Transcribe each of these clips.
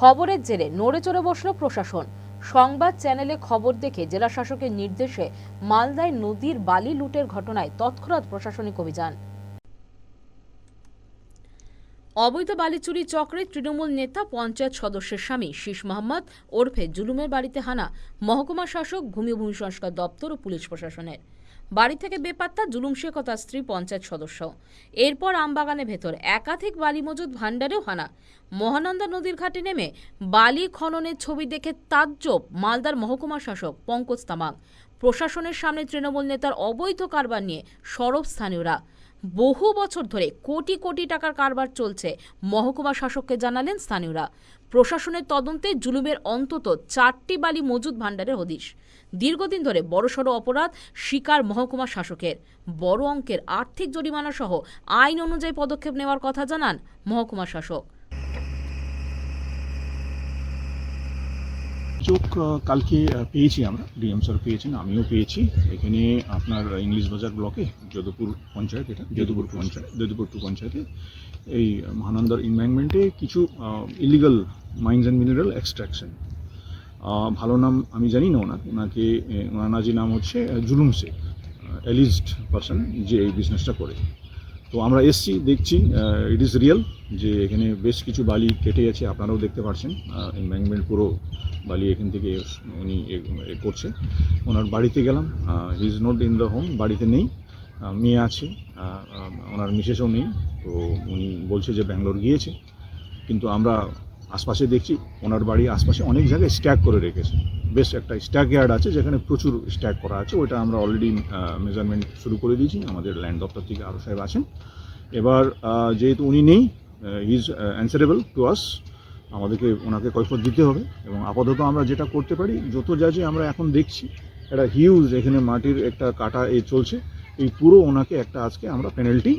খবরের জেরে নড়ে চড়ে বসল প্রশাসন। সংবাদ চ্যানেলে খবর দেখে জেলা শাসকের নির্দেশে মালদায় নদীর বালি লুটের ঘটনায় তৎক্ষণাৎ প্রশাসনিক অভিযান। অবৈধ বালি চুরি চক্রে তৃণমূল নেতা, পঞ্চায়েত সদস্যের স্বামী শীষ মোহাম্মদ ওরফে জুলুমের বাড়িতে হানা। মহকুমা শাসক, ভূমি ভূমি সংস্কার দপ্তর ও পুলিশ প্রশাসনের। বাড়ি থেকে বেপাত্তা জুলুম শেখ ও তার স্ত্রী পঞ্চায়েত সদস্য। এরপর আমবাগানের ভেতর একাধিক বালি মজুদ ভাণ্ডারেও হানা। মহানন্দা নদীর ঘাটে নেমে বালি খননের ছবি দেখে তাজ্জব মালদার মহকুমা শাসক পঙ্কজ তামাং প্রশাসনের সামনে তৃণমূল নেতার অবৈধ কারবার নিয়ে সরব স্থানীয়রা। বহু বছর ধরে কোটি কোটি টাকার কারবার চলছে মহকুমা শাসককে জানালেন স্থানীয়রা। প্রশাসনের তদন্তে জুলুমের অন্তত চারটি বালি মজুদ ভাণ্ডারের হদিশ। দীর্ঘদিন ধরে বড়সড় অপরাধ শিকার মহকুমা শাসকের। বড় অঙ্কের আর্থিক জরিমানা সহ আইন অনুযায়ী পদক্ষেপ নেওয়ার কথা জানান মহকুমা শাসক। চোখ কালকে পেয়েছি আমরা। ডিএম স্যার পেয়েছেন, আমিও পেয়েছি। এখানে আপনার ইংলিশ বাজার ব্লকে, যদুপুর পঞ্চায়েত এটা, যদুপুর পঞ্চায়েত, যদুপুর টু পঞ্চায়েতে এই মহানন্দার ইনভ্যাংমেন্টে কিছু illegal mines and mineral extraction ভালো নাম আমি জানি না ওনার। ওনাকে ওনার নাজি নাম হচ্ছে জুলুম শেখ এলিজড পারসন, যে এই বিজনেসটা করে। তো আমরা এসছি, দেখছি ইট ইজ রিয়েল যে এখানে বেশ কিছু বালি কেটে আছে, আপনারাও দেখতে পাচ্ছেন এনভায়রনমেন্ট পুরো বালি এখান থেকে উনি এ- করছে। ওনার বাড়িতে গেলাম he is not in the home বাড়িতে নেই মেয়ে আছে ওনার মিসেসও নেই। তো উনি বলছে যে ব্যাঙ্গালোর গিয়েছে। কিন্তু আমরা আশপাশে দেখছি, ওনার বাড়ি আশপাশে অনেক জায়গায় স্ট্যাক করে রেখেছে। বেশ একটা স্ট্যাক ইয়ার্ড আছে যেখানে প্রচুর স্ট্যাক করা আছে, ওইটা আমরা অলরেডি মেজারমেন্ট শুরু করে দিয়েছি, আমাদের ল্যান্ড দপ্তর থেকে আরও সাহেব আছেন। এবার যেহেতু উনি নেই ইজ অ্যান্সারেবল টু আস আমাদেরকে ওনাকে কৈফত দিতে হবে এবং আপাতত আমরা যেটা করতে পারি, যত যা যে আমরা এখন দেখছি, একটা হিউজ এখানে মাটির একটা কাটা এ চলছে, এই পুরো ওনাকে একটা আজকে আমরা পেনাল্টি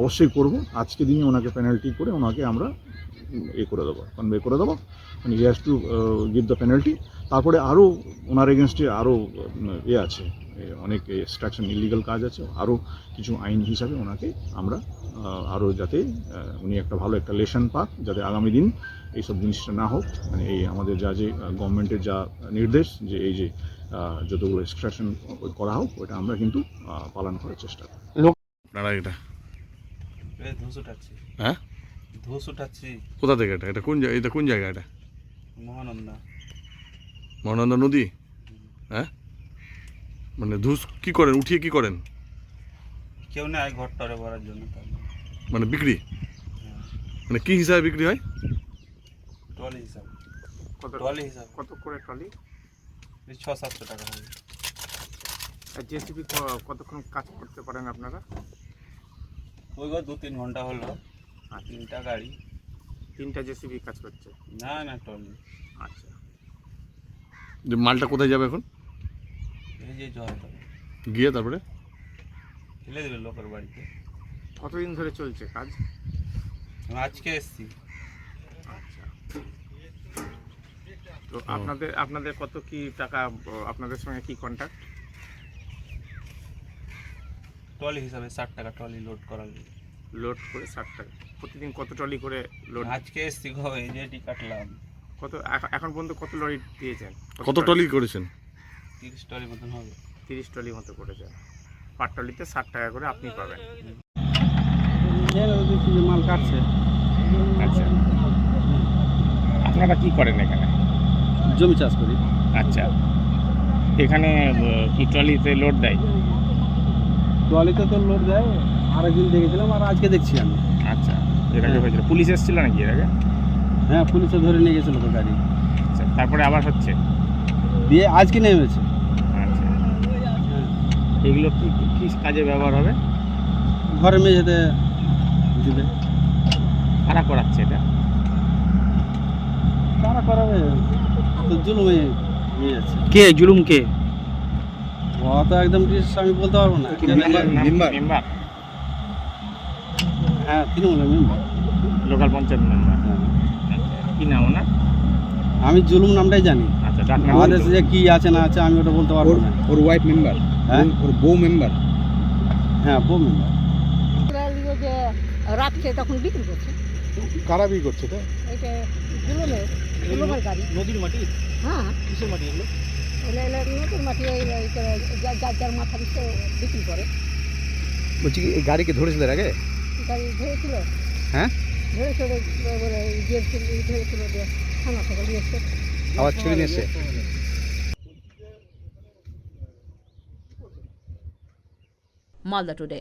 অবশ্যই করব। আজকে দিনে ওনাকে পেনাল্টি করে ওনাকে আমরা এ করে দেবো কনভে করে দেবো মানে he has to give the penalty তারপরে আরও ওনার এগেনস্টে আরও এ আছে অনেক এক্সট্রাকশন ইলিগাল কাজ আছে আরও কিছু আইন হিসাবে ওনাকে আমরা আরও যাতে উনি একটা ভালো একটা লেশন পাক যাতে আগামী দিন এইসব জিনিসটা না হোক মানে এই আমাদের যা যে গভর্নমেন্টের যা নির্দেশ যে এই যে যতগুলো এক্সট্রাকশন করা হোক ওটা আমরা কিন্তু পালন করার চেষ্টা করি আপনারা এটা হ্যাঁ? ধূস উঠাচ্ছি কোথা থেকে এটা? এটা কোন জায়গা? এটা কোন জায়গা এটা? মহানন্দা। মহানন্দা নদী? হ্যাঁ? মানে ধুস কি করেন? উঠিয়ে কি করেন? কেউ নেই ঘর টরে ভরার জন্য মানে বিক্রি? হ্যাঁ। মানে কি হিসাবে বিক্রি হয়? ট্রলি হিসাব। কত ট্রলি হিসাব। কত করে ট্রলি? এই ছ সাতশো টাকা হবে। জেসিবি কতক্ষণ কাজ করতে পারেন আপনারা? ওই দু তিন ঘণ্টা হলো। আর তিনটা গাড়ি। তিনটা জেসিবি কাজ করছে? না না ট্রলি আচ্ছা। যে মালটা কোথায় যাবে এখন? এই যে জল গিয়ে তারপরে? ফেলে দেবে লোকের বাড়িতে। কতদিন ধরে চলছে কাজ? আজকে এসছি। আচ্ছা। তো আপনাদের আপনাদের কত কি টাকা আপনাদের সঙ্গে কি কন্ট্যাক্ট ট্রলি হিসাবে ষাট টাকা ট্রলি লোড করার জন্য। লোড করে ষাট টাকা প্রতিদিন কত ট্রলি করে লোড আজকে এসছি গো এই যে এটি কাটলাম। কত এখ- এখন পর্যন্ত কত লরি দিয়েছেন? কত টলি করেছেন? তিরিশ ট্রলি মতন হবে। তিরিশ ট্রলি মতো করেছেন। পার ট্রলিতে ষাট টাকা করে আপনি পাবেন। মাল কাটছে আচ্ছা। আপনারা কি করেন এখানে? জমি চাষ করি। আচ্ছা। এখানে কি ট্রলিতে লোড দেয়? ট্রলিতে তো লোড দেয়। আরেকদিন দেখেছিলাম আর আজকে দেখছি আমি। আচ্ছা এর আগে হয়েছিল। পুলিশ এসেছিল নাকি এর আগে? হ্যাঁ পুলিশে ধরে নিয়ে গেছিল তো গাড়ি। আচ্ছা তারপরে আবার হচ্ছে? দিয়ে আজকে নেমেছে। আচ্ছা। এগুলো কি কি কাজে ব্যবহার হবে? ঘরে মেঝেতে দিবে। কারা করাচ্ছে এটা? তারা করাবে। তো জুলুমে নিয়ে যাচ্ছে কে জুলুম কে? ও তো একদম আমি বলতে পারব না। মেম্বার মেম্বার হ্যাঁ তৃণমূলের মেম্বার লোকাল পঞ্চায়েত মেম্বার কি নাম ওনার? আমি জুলুম নামটাই জানি। আচ্ছা আমাদের যে কি আছে না আছে আমি ওটা বলতে পারব না। ওর ওয়াইফ মেম্বার হ্যাঁ? ওর বউ মেম্বার হ্যাঁ বউ মেম্বার যে রাখছে তখন বিক্রি করছে। কারা করছে এটা? এটা জুলুমে লোকের গাড়ি। নদীর মাটি? হ্যাঁ। কিসের মাটি এগুলো? এলে এলে মাটি যার যার মাথা বিক্রি করে। বলছি কি এই গাড়িকে ধরেছিল আগে? হ্যাঁ? আবার ছুরি নিয়েছে মালদা টুডে।